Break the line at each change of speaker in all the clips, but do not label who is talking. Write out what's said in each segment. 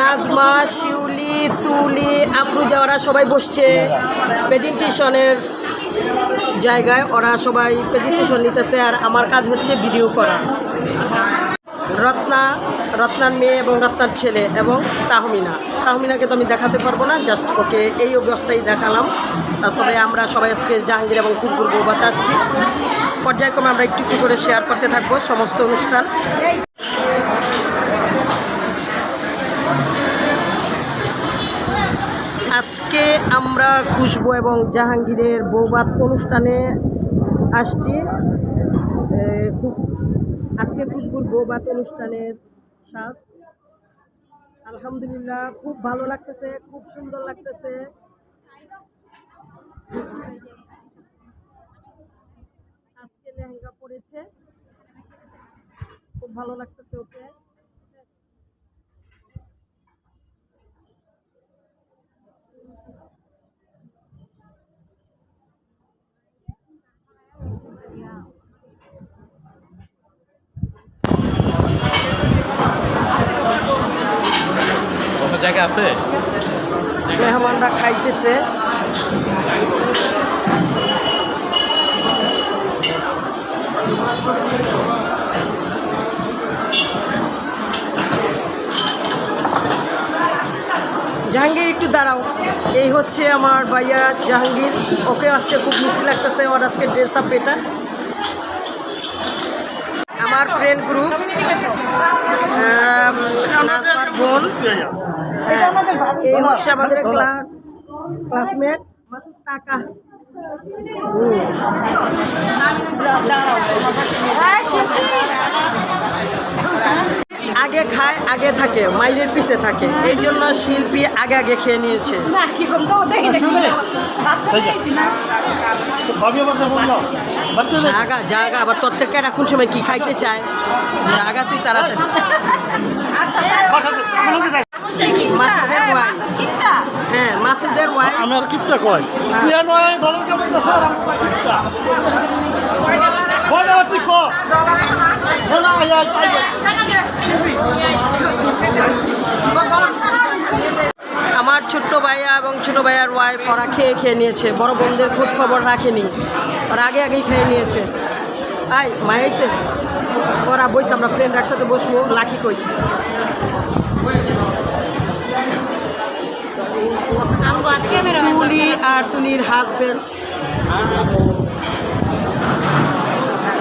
নাজমা, শিউলি, তুলি, আফরুজা, ওরা সবাই বসছে প্রেজেন্টেশনের জায়গায়। ওরা সবাই প্রেজেন্টেশন নিতেছে আর আমার কাজ হচ্ছে ভিডিও করা। রত্না, রত্নার মেয়ে এবং রত্নার ছেলে এবং তাহমিনা। তাহমিনাকে তো আমি দেখাতে পারব না জাস্ট ওকে এই অবস্থায় দেখালাম। তবে আমরা সবাই আজকে জাহাঙ্গীর এবং খুশবুর বৌবাতে আসছি। পর্যায়ক্রমে আমরা একটু একটু করে শেয়ার করতে থাকব সমস্ত অনুষ্ঠান। আজকে আমরা খুশবু এবং জাহাঙ্গীরের বৌবাদ অনুষ্ঠানে আসছি। খুব আজকে খুশবুর বৌবাত অনুষ্ঠানের সাজ আলহামদুলিল্লাহ, খুব ভালো লাগতেছে, খুব সুন্দর লাগতেছে। আজকে লেহেঙ্গা পরেছে। খুব ভালো লাগতেছে ওকে।
জায়গা আছে?
মেহমানরা খাইতেছে। জাহাঙ্গীর, একটু দাঁড়াও। এই হচ্ছে আমার ভাইয়া জাহাঙ্গীর। ওকে আজকে খুব মিষ্টি লাগতেছে, ওর আজকে ড্রেস আপ এটা। আমার ফ্রেন্ড গ্রুপ এই হচ্ছে আমাদের ক্লাস ক্লাসমেট টাকা আগে খায় আগে থাকে মাইরের পিছে থাকে। এই জন্য শিল্পী আগে আগে খেয়ে নিয়েছে। জাগা জাগা আবার তোর থেকে এখন সময় কি খাইতে চায়? জাগা তুই তাড়াতাড়ি। ওয়াইফ হ্যাঁ মাসুদের
আর কিপটা কয় ইয়া নয় ডলার কেমন আয় আয় আয়
আমার ছোট্ট ভাইয়া এবং ছোট ভাইয়ার ওয়াইফ ওরা খেয়ে খেয়ে নিয়েছে। বড় বোনদের খোঁজ খবর রাখেনি। ওরা আগে আগেই খেয়ে নিয়েছে। আই মায়াইছে ওরা বইছে আমরা ফ্রেন্ড একসাথে বসবো। লাকি কই? তুলি আর তুলির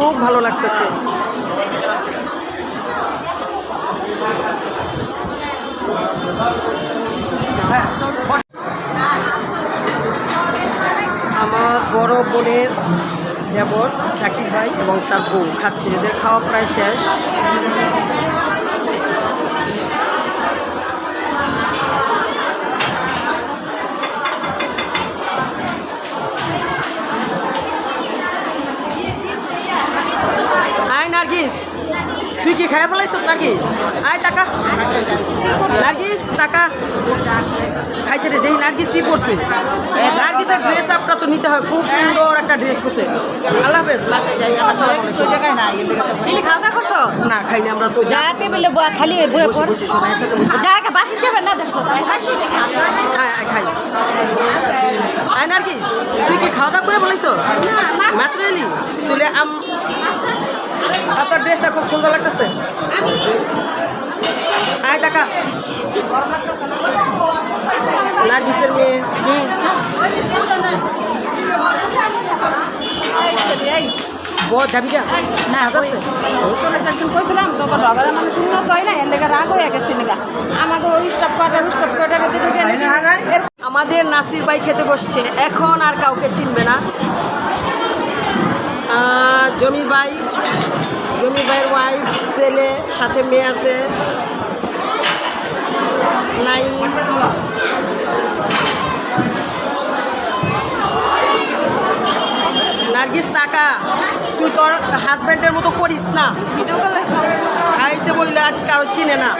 খুব ভালো লাগতেছে। আমার বড় বোনের দেবর শাকিব ভাই এবং তার বউ খাচ্ছে। এদের খাওয়া প্রায় শেষ। তুই কি খাই ফেলাইছ নার্গিস আয় টাকা। নার্গিস টাকা। খাইছে রে দেখি নার্গিস কি পরছে? নার্গিসের ড্রেস আপটা তো নিতে হয় খুব সুন্দর একটা ড্রেস পরছে। আল্লাহ হাফেজ।
খাওয়া দাওয়া করছ?
না খাইনি আমরা তো।
যা টেবিলে বয়া খালি বয়ে পড়।
একসাথে বসে।
যাবে না দেখছ?
হ্যাঁ, খাই। আয় নার্গিস তুই কি খাওয়া দাওয়া করে বলেছ? মাত্র এলি? তুলে আম আর তোর ড্রেসটা খুব সুন্দর লাগতেছে। আয় দেখা। নার্গিসের মেয়ে যাবি যা।
না,
কাজ আছে?
একদিন কইছিলাম তখন রগারের মানুষ উন্নত না এর লেগে রাগ হয়ে গেছে নিগা আমাকে ওই
আমাদের নাসির ভাই খেতে বসছে। এখন আর কাউকে চিনবে না। জমির ভাই জমির ভাইয়ের ওয়াইফ ছেলে, সাথে মেয়ে আছে। নাই। নার্গিস, টাকা। তুই তোর হাজব্যান্ডের মতো করিস না। খাইতে বললে আজ কারও চিনে না।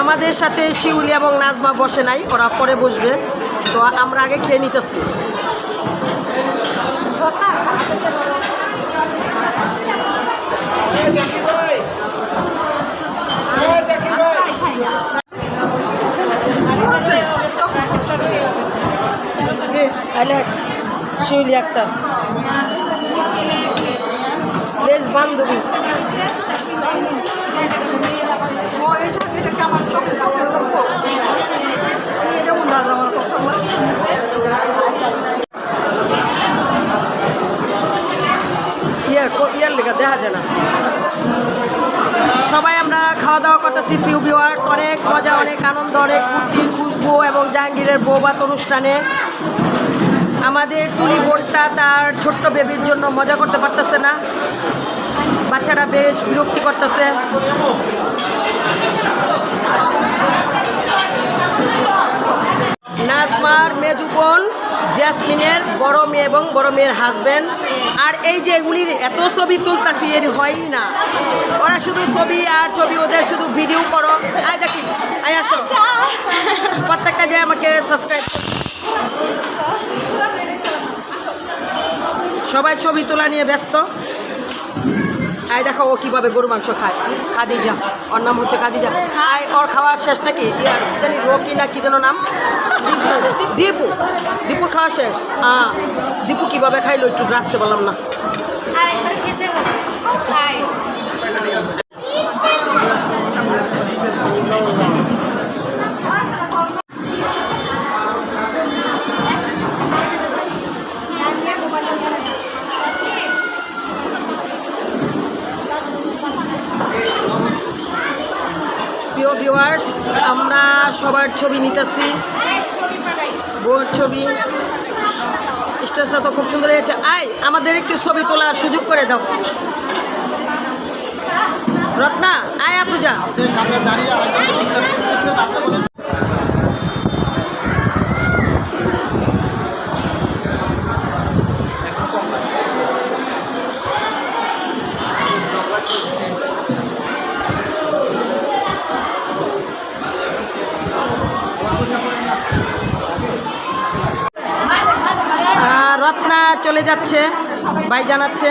আমাদের সাথে শিউলি এবং নাজমা বসে নাই, ওরা পরে বসবে। তো আমরা আগে খেয়ে নিতেছি। তাহলে শিউলি আক্তার দেশ বান্ধবী। যায় না। সবাই আমরা খাওয়া দাওয়া করতেছি পিউ ভিওয়ার্স অনেক মজা, অনেক আনন্দ, অনেক ফুর্তি, খুশবু এবং জাহাঙ্গীরের বৌবাত অনুষ্ঠানে। আমাদের তুলি বোনটা তার ছোট্ট বেবির জন্য মজা করতে পারতেছে না। বাচ্চারা বেশ বিরক্তি করতেছে। নাজমার মেজু বোন জ্যাসমিনের বড় মেয়ে এবং বড় মেয়ের হাজব্যান্ড আর এই যে এগুলির এত ছবি তুলতাছি, এর হয়ই না। ওরা শুধু ছবি আর ছবি, ওদের শুধু ভিডিও করো। আয় দেখি, আয় আসো। প্রত্যেকটা যে আমাকে সাবস্ক্রাইব সবাই ছবি তোলা নিয়ে ব্যস্ত। আয় দেখো ও কীভাবে গরু মাংস খায়। খাদিজা ওর নাম হচ্ছে খাদিজা। খায় ওর খাওয়ার শেষ নাকি? আর কি জানি কি না কি যেন নাম? দীপু। দীপুর খাওয়া শেষ? হ্যাঁ দীপু কীভাবে খাইলো একটু রাখতে পারলাম না। ভিউয়ার্স আমরা সবার ছবি নিতেছি। বোর ছবি। স্টেজটা তো খুব সুন্দর হয়েছে। আয়, আমাদের একটু ছবি তোলার সুযোগ করে দাও। রত্না, আয় আপুজা
বলুন
ভাই জানাচ্ছে।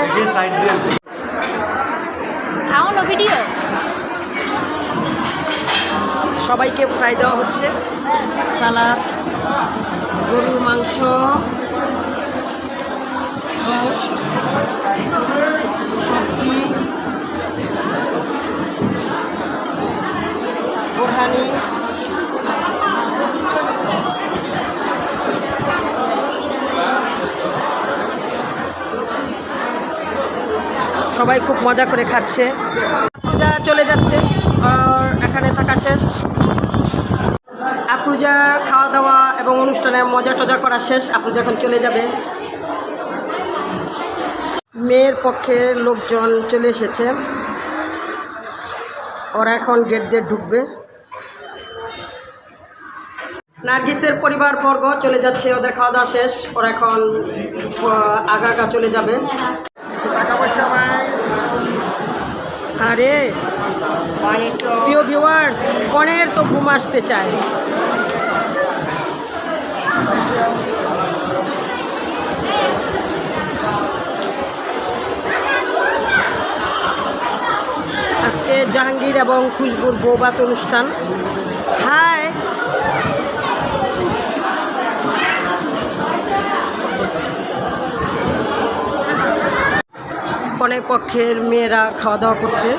ভিডিও
সবাইকে ফ্রাই দেওয়া হচ্ছে। সালাদ গরুর মাংস সবজি বোরহানি। সবাই খুব মজা করে খাচ্ছে। পূজা চলে যাচ্ছে, আর এখানে থাকা শেষ। আপ্রুজার খাওয়া দাওয়া এবং অনুষ্ঠানে মজা টজা করা শেষ আপ্রুজা এখন চলে যাবে। মেয়ের পক্ষে লোকজন চলে এসেছে। ওরা এখন গেট দিয়ে ঢুকবে। নার্গিসের পরিবার বর্গ চলে যাচ্ছে, ওদের খাওয়া দাওয়া শেষ। ওরা এখন আগাগা চলে যাবে। আরে, প্রিয় ভিউয়ার্স কনের তো ঘুম আসতে চায়। আজকে জাহাঙ্গীর এবং খুশবুর বৌবাত অনুষ্ঠান। হাই! কনের পক্ষের মেয়েরা খাওয়া দাওয়া করছে।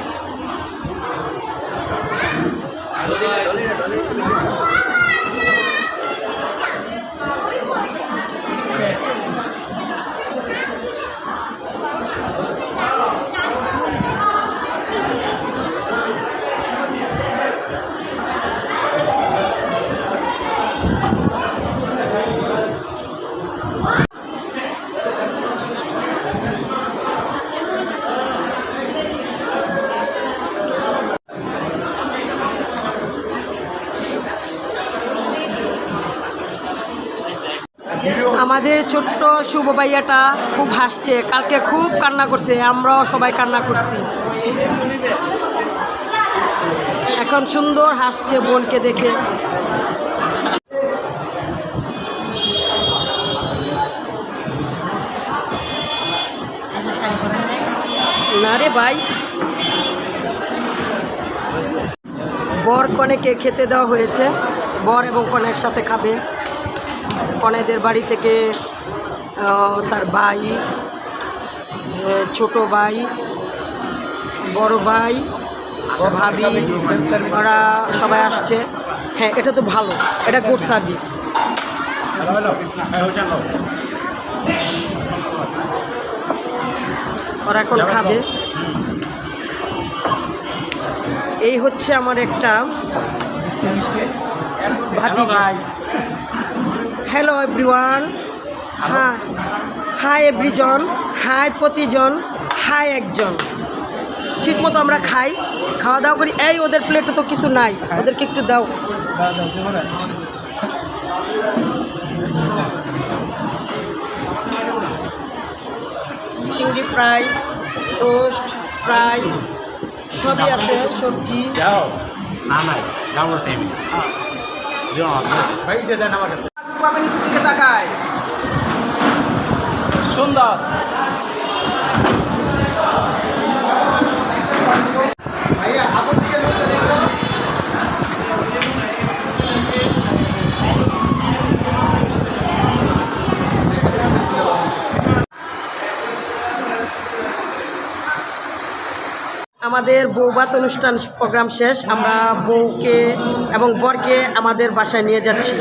আমাদের ছোট্ট শুভ ভাইয়াটা খুব হাসছে, কালকে খুব কান্না করছে, আমরাও সবাই কান্না করছি। এখন সুন্দর হাসছে বোনকে দেখে। না রে ভাই। বর কনেকে খেতে দেওয়া হয়েছে, বর এবং কনের সাথে খাবে। কনেদের বাড়ি থেকে তার ভাই ছোট ভাই, বড় ভাই, ভাবি, ওরা সবাই আসছে। হ্যাঁ এটা তো ভালো। এটা গুড সার্ভিস ওরা এখন খাবে। এই হচ্ছে আমার একটা হ্যালো এভরিওয়ান হ্যাঁ হাই এভরিজন হাই প্রতিজন. হাই একজন। ঠিক মতো আমরা খাই। খাওয়া দাওয়া করি। এই ওদের প্লেটে তো কিছু নাই। ওদেরকে একটু দাও। চিংড়ি ফ্রাই টোস্ট ফ্রাই সবই আছে সবজি। পাবে নিচের দিকে তাকায়।
সুন্দর।
আমাদের বৌভাত অনুষ্ঠান প্রোগ্রাম শেষ আমরা বউকে এবং বরকে আমাদের বাসায় নিয়ে যাচ্ছি।